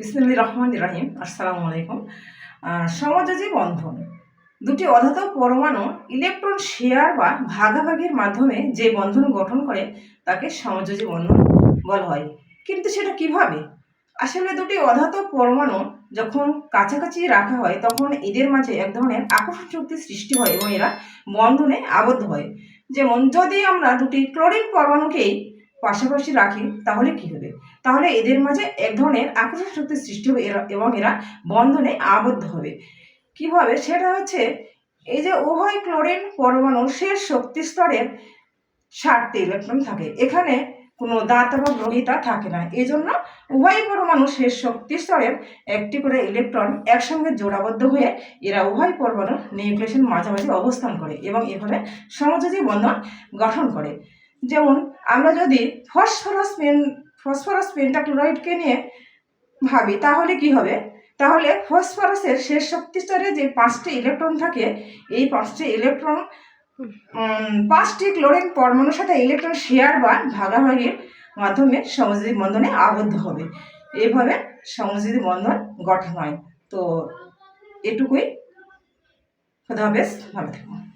বিসমুল্লাহ রহমান রাহিম। আসসালামু আলাইকুম সমযোজী বন্ধন। দুটি অধাত পরমাণু ইলেকট্রন শেয়ার বা ভাগাভাগির মাধ্যমে যে বন্ধন গঠন করে, তাকে সমযোজী বন্ধন বলা হয়। কিন্তু সেটা কীভাবে? আসলে দুটি অধাত পরমাণু যখন কাছাকাছি রাখা হয়, তখন এদের মাঝে এক ধরনের আকর্ষণ শক্তি সৃষ্টি হয় এবং এরা বন্ধনে আবদ্ধ হয়। যেমন, যদি আমরা দুটি ক্লোরিন পরমাণুকেই পাশাপাশি রাখি, তাহলে কি হবে? তাহলে এদের মাঝে এক ধরনের আকর্ষণ শক্তি সৃষ্টি হবে এবং এরা বন্ধনে আবদ্ধ হবে। কীভাবে সেটা হচ্ছে এই যে উভয় ক্লোরিন পরমাণু শেষ শক্তি স্তরের ষাটটি ইলেকট্রন থাকে। এখানে কোনো দাঁত বা গ্রহিতা থাকে না। এই জন্য উভয় পরমাণু শেষ শক্তি স্তরের একটি করে ইলেকট্রন একসঙ্গে জোড়াবদ্ধ হয়ে এরা উভয় পরমাণু নিউক্লিয়াসের মাঝামাঝি অবস্থান করে এবং এভাবে সমযোজী বন্ধন গঠন করে। যেমন আমরা যদি ফসফরাস পেন, ফসফরাস পেন্টাক্লোরাইডকে নিয়ে ভাবি, তাহলে কি হবে? তাহলে ফসফরাসের শেষ শক্তি স্তরে যে পাঁচটি ইলেকট্রন থাকে, এই পাঁচটি ইলেকট্রন পাঁচটি ক্লোরিন পরমাণুর সাথে ইলেকট্রন শেয়ার বা ভাগাভাগির মাধ্যমে সমযোজী বন্ধনে আবদ্ধ হবে। এইভাবে সমযোজী বন্ধন গঠন হয়। তো এটুকুই। খোদা হাফেজ। ভালো থাকুন